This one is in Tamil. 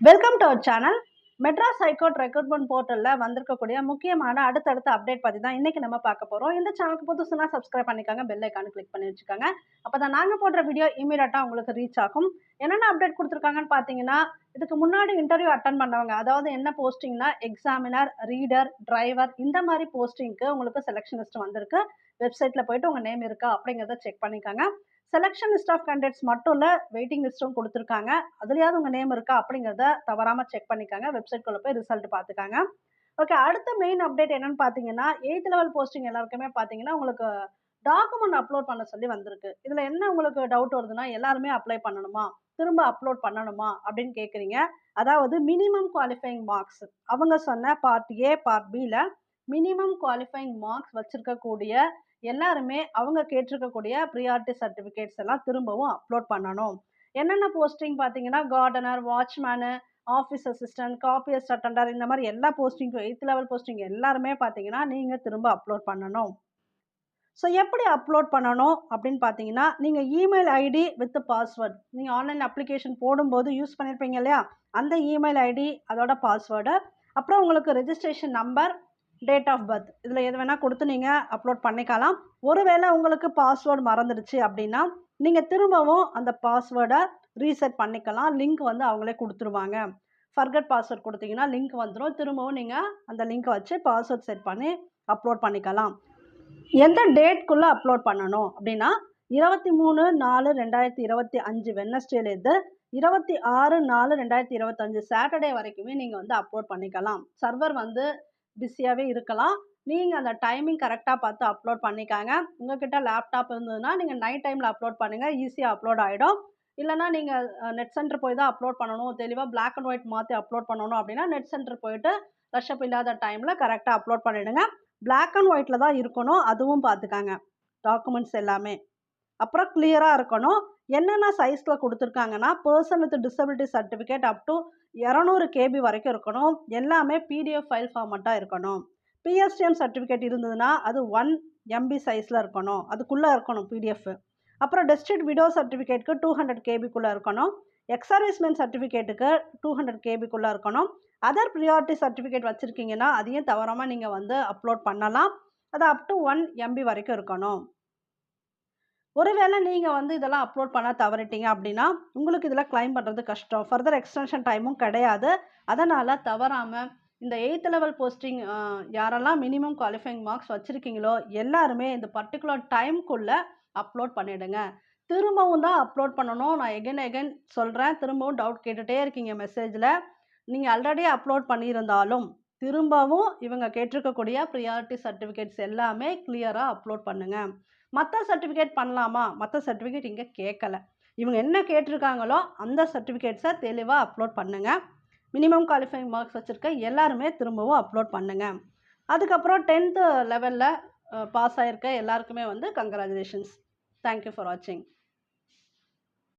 Welcome to our channel Madras high court recruitment போர்ட்டலில் வந்திருக்கக்கூடிய முக்கியமான அடுத்தடுத்த அப்டேட் பற்றி தான் இன்றைக்கி நம்ம பார்க்க போகிறோம் இந்த சேனலுக்கு புதுசுனா சப்ஸ்கிரைப் பண்ணிக்கோங்க பெல் ஐக்கானு கிளிக் பண்ணி வச்சுக்கோங்க. அப்போ தான் நாங்கள் போடுற வீடியோ இமீடியட்டாக உங்களுக்கு ரீச் ஆகும். என்னென்ன அப்டேட் கொடுத்துருக்காங்கன்னு பார்த்தீங்கன்னா இதுக்கு முன்னாடி இன்டர்வியூ அட்டன் பண்ணவங்க அதாவது என்ன போஸ்டிங்னா எக்ஸாமினர் ரீடர் டிரைவர் இந்த மாதிரி போஸ்டிங்க்கு உங்களுக்கு செலெக்ஷன் லிஸ்ட் வந்திருக்கு. வெப்சைட்டில் போயிட்டு உங்கள் நேம் இருக்கா அப்படிங்கிறத செக் பண்ணிக்கோங்க. செலெக்ஷன் லிஸ்ட் ஆஃப் கேண்டிடேட்ஸ் மட்டும் இல்லை வெயிட்டிங் லிஸ்ட்டும் கொடுத்துருக்காங்க. அதுலேயாவது உங்கள் நேம் இருக்கா அப்படிங்கிறத தவறாமல் செக் பண்ணிக்காங்க. வெப்சைட்குள்ளே போய் ரிசல்ட் பார்த்துக்காங்க. ஓகே அடுத்த மெயின் அப்டேட் என்னன்னு பார்த்தீங்கன்னா எயித் லெவல் போஸ்டிங் எல்லாருக்குமே பார்த்தீங்கன்னா உங்களுக்கு டாக்குமெண்ட் அப்லோட் பண்ண சொல்லி வந்திருக்கு. இதில் என்ன உங்களுக்கு டவுட் வருதுன்னா எல்லாருமே அப்ளை பண்ணணுமா? திரும்ப அப்லோட் பண்ணணுமா? அப்படின்னு கேட்குறீங்க அதாவது மினிமம் குவாலிஃபைங் மார்க்ஸ் அவங்க சொன்ன பார்ட் ஏ பார்ட் பியில் மினிமம் குவாலிஃபைங் மார்க்ஸ் வச்சுருக்கக்கூடிய எல்லாருமே அவங்க கேட்டிருக்கக்கூடிய ப்ரியாரிட்டி சர்டிஃபிகேட்ஸ் எல்லாம் திரும்பவும் அப்லோட் பண்ணணும். என்னென்ன போஸ்டிங் பார்த்தீங்கன்னா gardener watchman office assistant copyist attender இந்த மாதிரி எல்லா போஸ்டிங்கும் எயித் லெவல் போஸ்டிங் எல்லாருமே பார்த்தீங்கன்னா நீங்கள் திரும்ப அப்லோட் பண்ணணும். ஸோ எப்படி அப்லோட் பண்ணணும் அப்படின்னு பார்த்தீங்கன்னா நீங்கள் இமெயில் ஐடி வித் பாஸ்வேர்டு நீங்கள் ஆன்லைன் அப்ளிகேஷன் போடும்போது யூஸ் பண்ணியிருப்பீங்க இல்லையா? அந்த இமெயில் ஐடி அதோட பாஸ்வேர்டு அப்புறம் உங்களுக்கு registration number date of birth இதில் எது வேணால் கொடுத்து நீங்கள் அப்லோட் பண்ணிக்கலாம். ஒருவேளை உங்களுக்கு பாஸ்வேர்டு மறந்துடுச்சு அப்படின்னா நீங்கள் திரும்பவும் அந்த பாஸ்வேர்டை ரீசெட் பண்ணிக்கலாம். லிங்க் வந்து அவங்களே கொடுத்துருவாங்க. ஃபர்கட் பாஸ்வேர்ட் கொடுத்தீங்கன்னா லிங்க் வந்துடும் திரும்பவும் நீங்கள் அந்த லிங்க்கை வச்சு பாஸ்வேர்ட் செட் பண்ணி அப்லோட் பண்ணிக்கலாம். எந்த டேட்குள்ளே அப்லோட் பண்ணணும் அப்படின்னா இருபத்தி மூணு நாலு ரெண்டாயிரத்தி இருபத்தி அஞ்சு வெனஸ்டேலேருந்து இருபத்தி ஆறு நாலு ரெண்டாயிரத்தி இருபத்தஞ்சு சாட்டர்டே வரைக்குமே நீங்கள் வந்து அப்லோட் பண்ணிக்கலாம். சர்வர் வந்து பிஸியாகவே இருக்கலாம். நீங்கள் அந்த டைமிங் கரெக்டாக பார்த்து அப்லோட் பண்ணிக்காங்க. உங்ககிட்ட லேப்டாப் இருந்ததுன்னா நீங்கள் நைட் டைமில் அப்லோட் பண்ணுங்கள் ஈஸியாக அப்லோட் ஆகிடும் இல்லைனா நீங்கள் நெட் சென்டர் போய் தான் அப்லோட் பண்ணணும். தெளிவாக பிளாக் அண்ட் ஒயிட் மாற்றி அப்லோட் பண்ணணும் அப்படின்னா நெட் சென்டர் போயிட்டு ரஷ்அப் இல்லாத டைமில் கரெக்டாக அப்லோட் பண்ணிவிடுங்க பிளாக் அண்ட் ஒயிட்டில் தான் இருக்கணும். அதுவும் பார்த்துக்காங்க. டாக்குமெண்ட்ஸ் எல்லாமே. அப்புறம் கிளியராக இருக்கணும். என்னென்ன சைஸில் கொடுத்துருக்காங்கன்னா person with disability certificate up to இரநூறு கேபி வரைக்கும் இருக்கணும். எல்லாமே பிடிஎஃப் ஃபைல் ஃபார்மட்டாக இருக்கணும். பிஎஸ்டிஎம் சர்டிஃபிகேட் இருந்ததுன்னா அது ஒன் எம்பி சைஸில் இருக்கணும். அதுக்குள்ளே இருக்கணும் பிடிஎஃப் அப்புறம் டிஸ்ட்ரிக்ட் விடோ சர்டிஃபிகேட்டுக்கு டூ ஹண்ட்ரட் கேபிக்குள்ளே இருக்கணும். எக்ஸர்வீஸ்மேன் சர்டிஃபிகேட்டுக்கு டூ ஹண்ட்ரட் கேபிக்குள்ளே இருக்கணும். அதர் ப்ரியாரிட்டி சர்டிஃபிகேட் வச்சுருக்கீங்கன்னா அதையும் தவறாமல் நீங்கள் வந்து அப்லோட் பண்ணலாம். அது அப் டு ஒன் எம்பி வரைக்கும் இருக்கணும். ஒருவேளை நீங்கள் வந்து இதெல்லாம் அப்லோட் பண்ண தவறிட்டீங்க அப்படின்னா உங்களுக்கு இதில் கிளைம் பண்ணுறது கஷ்டம். ஃபர்தர் எக்ஸ்டென்ஷன் டைமும் கிடையாது. அதனால் தவறாமல் இந்த எயித் லெவல் போஸ்டிங் யாரெல்லாம் மினிமம் குவாலிஃபைங் மார்க்ஸ் வச்சுருக்கீங்களோ எல்லாருமே இந்த பர்டிகுலர் டைம்குள்ளே அப்லோட் பண்ணிவிடுங்க திரும்பவும் தான் அப்லோட் பண்ணணும். நான் எகைன் எகைன் சொல்கிறேன் திரும்பவும் டவுட் கேட்டுகிட்டே இருக்கீங்க மெசேஜில் நீங்கள் ஆல்ரெடி அப்லோட் பண்ணியிருந்தாலும் திரும்பவும் இவங்க கேட்டிருக்கக்கூடிய ப்ரியாரிட்டி சர்டிஃபிகேட்ஸ் எல்லாமே கிளியராக அப்லோட் பண்ணுங்கள் மற்ற சர்டிஃபிகேட் பண்ணலாமா? மற்ற சர்டிஃபிகேட் இங்கே கேட்கல இவங்க என்ன கேட்டிருக்காங்களோ அந்த சர்டிஃபிகேட்ஸை தெளிவாக அப்லோட் பண்ணுங்கள் மினிமம் குவாலிஃபைங் மார்க்ஸ் வச்சுருக்க எல்லாருமே திரும்பவும் அப்லோட் பண்ணுங்கள் அதுக்கப்புறம் டென்த்து லெவலில் பாஸ் ஆகிருக்க எல்லாருக்குமே வந்து கங்க்ராச்சுலேஷன்ஸ் தேங்க்யூ ஃபார் வாட்சிங்